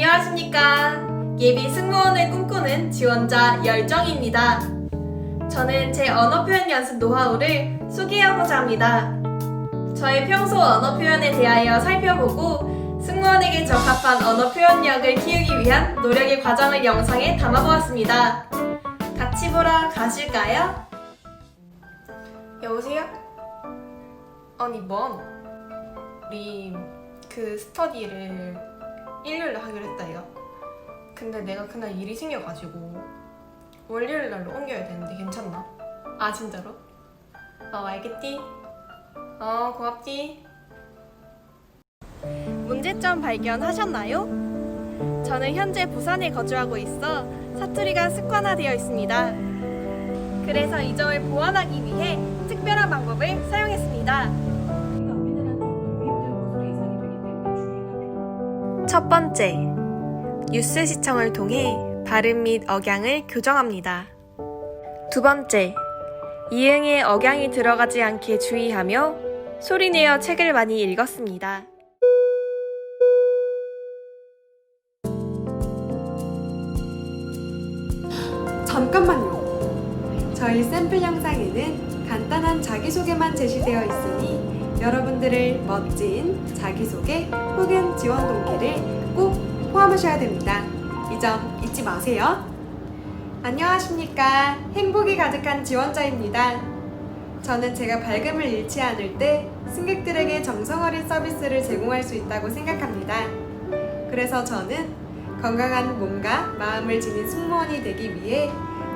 안녕하십니까. 예비 승무원을 꿈꾸는 지원자 열정입니다. 저는 제 언어 표현 연습 노하우를 소개하고자 합니다. 저의 평소 언어 표현에 대하여 살펴보고 승무원에게 적합한 언어 표현력을 키우기 위한 노력의 과정을 영상에 담아보았습니다. 같이 보러 가실까요? 여보세요? 아니 뭔? 우리 그 스터디를 일요일에 하기로 했다요. 근데 내가 그날 일이 생겨가지고 월요일 날로 옮겨야 되는데 괜찮나? 아 진짜로? 어 알겠디? 어 고맙디? 문제점 발견하셨나요? 저는 현재 부산에 거주하고 있어 사투리가 습관화되어 있습니다. 그래서 이 점을 보완하기 위해 특별한 방법을 사용했습니다. 첫 번째, 뉴스 시청을 통해 발음 및 억양을 교정합니다. 두 번째, 이응에 억양이 들어가지 않게 주의하며 소리내어 책을 많이 읽었습니다. 잠깐만요. 저희 샘플 영상에는 간단한 자기소개만 제시되어 있으니 여러분들을 멋진 자기소개 혹은 지원 동기를 꼭 포함하셔야 됩니다. 이 점 잊지 마세요. 안녕하십니까. 행복이 가득한 지원자입니다. 저는 제가 밝음을 잃지 않을 때 승객들에게 정성 어린 서비스를 제공할 수 있다고 생각합니다. 그래서 저는 건강한 몸과 마음을 지닌 승무원이 되기 위해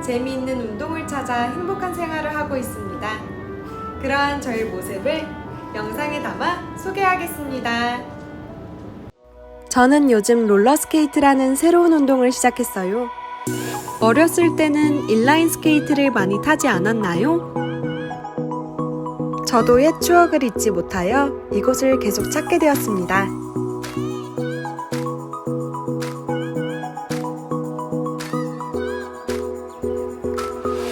재미있는 운동을 찾아 행복한 생활을 하고 있습니다. 그러한 저의 모습을 영상에 담아 소개하겠습니다. 저는 요즘 롤러스케이트라는 새로운 운동을 시작했어요. 어렸을 때는 인라인 스케이트를 많이 타지 않았나요? 저도 옛 추억을 잊지 못하여 이곳을 계속 찾게 되었습니다.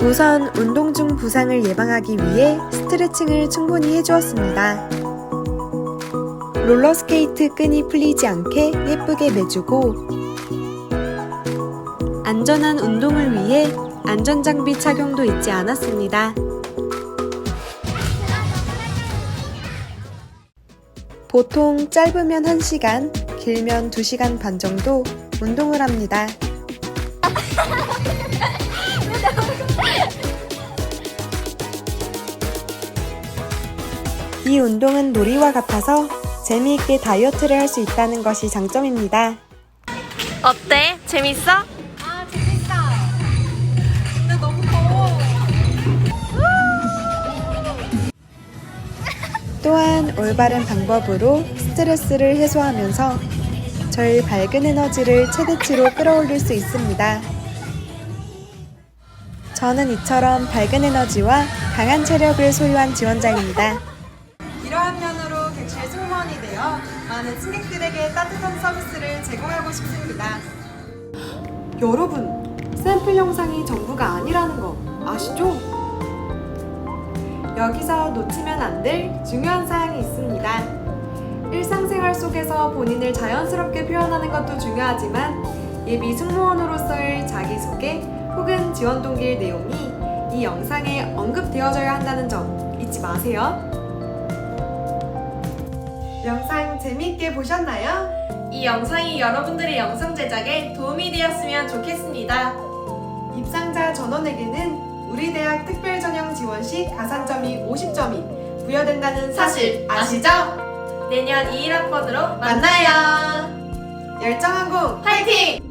우선 운동 중 부상을 예방하기 위해 스트레칭을 충분히 해주었습니다. 롤러스케이트 끈이 풀리지 않게 예쁘게 매주고 안전한 운동을 위해 안전장비 착용도 잊지 않았습니다. 보통 짧으면 1시간, 길면 2시간 반 정도 운동을 합니다. 이 운동은 놀이와 같아서 재미있게 다이어트를 할 수 있다는 것이 장점입니다. 어때? 재밌어? 아 재밌다. 근데 너무 더워. 또한 올바른 방법으로 스트레스를 해소하면서 저희 밝은 에너지를 최대치로 끌어올릴 수 있습니다. 저는 이처럼 밝은 에너지와 강한 체력을 소유한 지원자입니다. 이러한 면으로 객실 승무원이 되어 많은 승객들에게 따뜻한 서비스를 제공하고 싶습니다. 여러분, 샘플 영상이 전부가 아니라는 거 아시죠? 여기서 놓치면 안 될 중요한 사항이 있습니다. 일상생활 속에서 본인을 자연스럽게 표현하는 것도 중요하지만 예비 승무원으로서의 자기소개 혹은 지원 동기의 내용이 이 영상에 언급되어져야 한다는 점 잊지 마세요. 영상 재미있게 보셨나요? 이 영상이 여러분들의 영상 제작에 도움이 되었으면 좋겠습니다. 입상자 전원에게는 우리 대학 특별 전형 지원식 가산점이 50점이 부여된다는 사실 아시죠? 내년 2일 학번으로 만나요. 열정항공 화이팅!